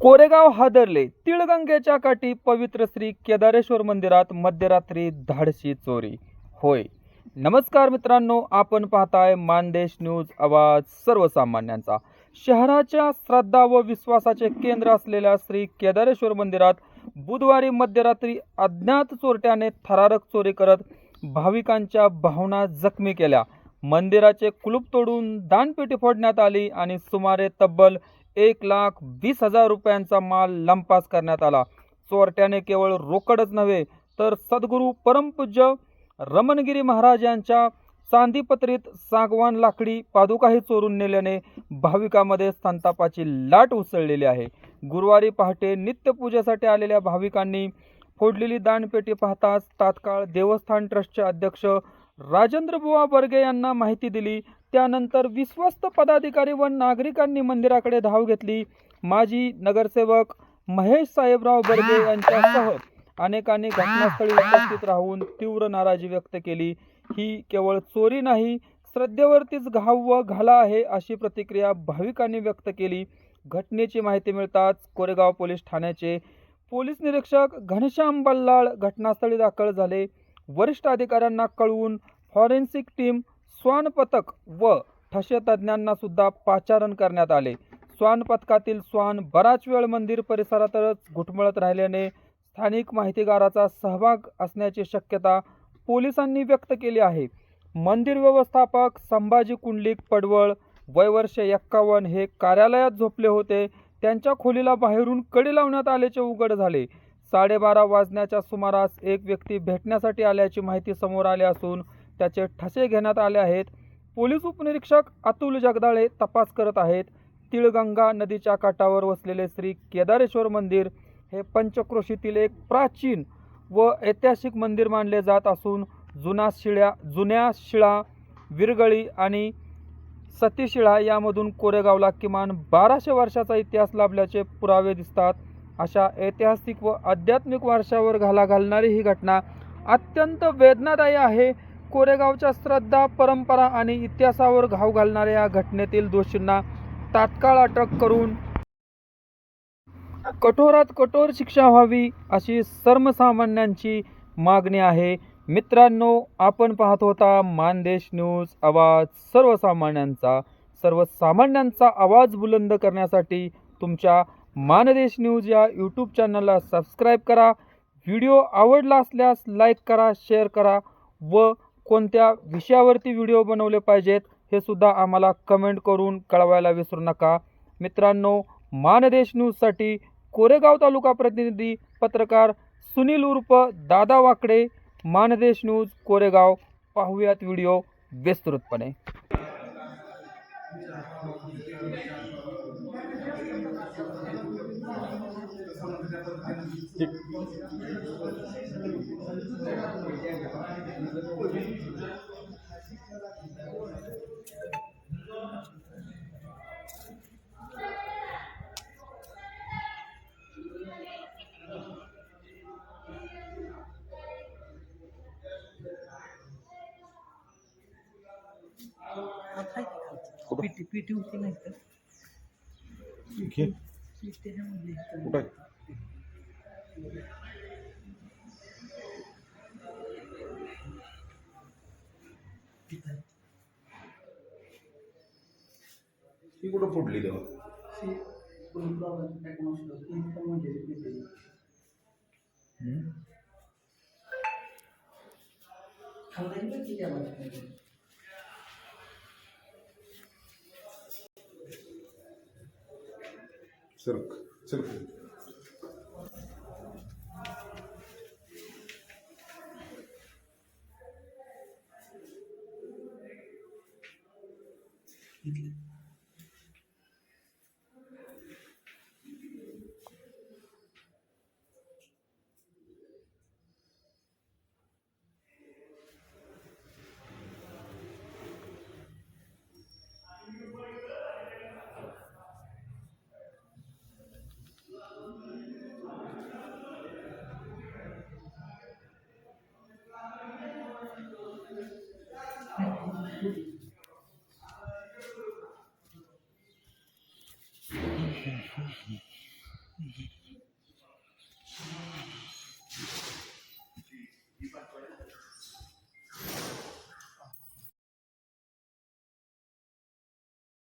कोरेगाव. हादरले. तिळगंगेच्या काठी पवित्र श्री केदारेश्वर मंदिरात मध्यरात्री धाडशी चोरी. होय. नमस्कार मित्रांनो आपण पाहताय मानदेश न्यूज आवाज सर्वसामान्यांचा. शहराच्या श्रद्धा व विश्वासाचे केंद्र असलेल्या श्री केदारेश्वर मंदिरात बुधवारी मध्यरात्री अज्ञात चोरट्याने थरारक चोरी करत भाविकांच्या भावना जखमी केल्या. मंदिराचे कुलूप तोडून दानपेटी फोडण्यात आली आणि सुमारे तब्बल एक लाख वीस हजार रुपयांचा माल लंपास करण्यात आला. चोरट्याने केवळ रोकडच नव्हे तर सद्गुरू परमपूज्य रमणगिरी महाराज यांच्या चांदीपत्रीत सागवान लाकडी पादुकाही चोरून नेल्याने भाविकांमध्ये संतापाची लाट उसळलेली आहे. गुरुवारी पहाटे नित्यपूजेसाठी आलेल्या भाविकांनी फोडलेली दानपेटी पाहताच तात्काळ देवस्थान ट्रस्टचे अध्यक्ष राजेंद्र बुवा बर्गे यांना माहिती दिली. त्यानंतर विश्वस्त पदाधिकारी व नागरिकांनी मंदिराकडे धाव घेतली. माजी नगरसेवक महेश साहेबराव बर्गे यांच्यासह अनेकांनी घटनास्थळी उपस्थित राहून तीव्र नाराजी व्यक्त केली. ही केवळ चोरी नाही श्रद्धेवरतीच घाव व घाला आहे अशी प्रतिक्रिया भाविकांनी व्यक्त केली. घटनेची माहिती मिळताच कोरेगाव पोलीस ठाण्याचे पोलीस निरीक्षक घनश्याम बल्लाळ घटनास्थळी दाखल झाले. वरिष्ठ अधिकाऱ्यांना कळवून फॉरेन्सिक टीम स्वानपथक व ठसे तज्ज्ञांना सुद्धा पाचारण करण्यात आले. स्वान पथकातील श्वान बराच वेळ मंदिर परिसरातच घुटमळत राहिल्याने स्थानिक माहितीगाराचा सहभाग असण्याची शक्यता पोलिसांनी व्यक्त केली आहे. मंदिर व्यवस्थापक संभाजी कुंडलिक पडवळ वयवर्ष एक्कावन्न हे कार्यालयात झोपले होते. त्यांच्या खोलीला बाहेरून कडी लावण्यात आल्याचे उघड झाले. साडेबारा वाजण्याच्या सुमारास एक व्यक्ती भेटण्यासाठी आल्याची माहिती समोर आली असून त्याचे ठसे घेण्यात आले आहेत. पोलीस उपनिरीक्षक अतुल जगदाळे तपास करत आहेत. तिळगंगा नदीच्या काठावर वसलेले श्री केदारेश्वर मंदिर हे पंचक्रोशीतील एक प्राचीन व ऐतिहासिक मंदिर मानले जात असून जुना शिळ्या जुन्या शिळा विरगळी आणि सतीशिळा यामधून कोरेगावला किमान बाराशे वर्षाचा इतिहास लाभल्याचे पुरावे दिसतात. अशा ऐतिहासिक व आध्यात्मिक वारशावर घाला घालणारी ही घटना अत्यंत वेदनादायी आहे. कोरेगावच्या श्रद्धा परंपरा आणि इतिहासावर घाव घालणाऱ्या या घटनेतील दोषींना तात्काळ अटक करून कठोरात कठोर शिक्षा व्हावी अशी सर्वसामान्यांची मागणी आहे. मित्रांनो आपण पाहत होता मानदेश न्यूज आवाज सर्वसामान्यांचा. सर्वसामान्यांचा आवाज बुलंद करण्यासाठी तुमच्या मानदेश न्यूज या यूट्यूब चॅनलला सबस्क्राईब करा. व्हिडिओ आवडला असल्यास लाईक करा शेअर करा व कोणत्या विषयावरती व्हिडिओ बनवले पाहिजेत हे सुद्धा आम्हाला कमेंट करून कळवायला विसरू नका. मित्रांनो मानदेश न्यूजसाठी कोरेगाव तालुका प्रतिनिधी पत्रकार सुनील उर्फ दादा वाकडे मानदेश न्यूज कोरेगाव. पाहूयात व्हिडिओ विस्तृतपणे. पीटी पीटी होती नाही का ठीक आहे पीटी ह्यामध्ये इथं. कुठं आहे? इथं आहे. ही कुठं फुटली 嗯。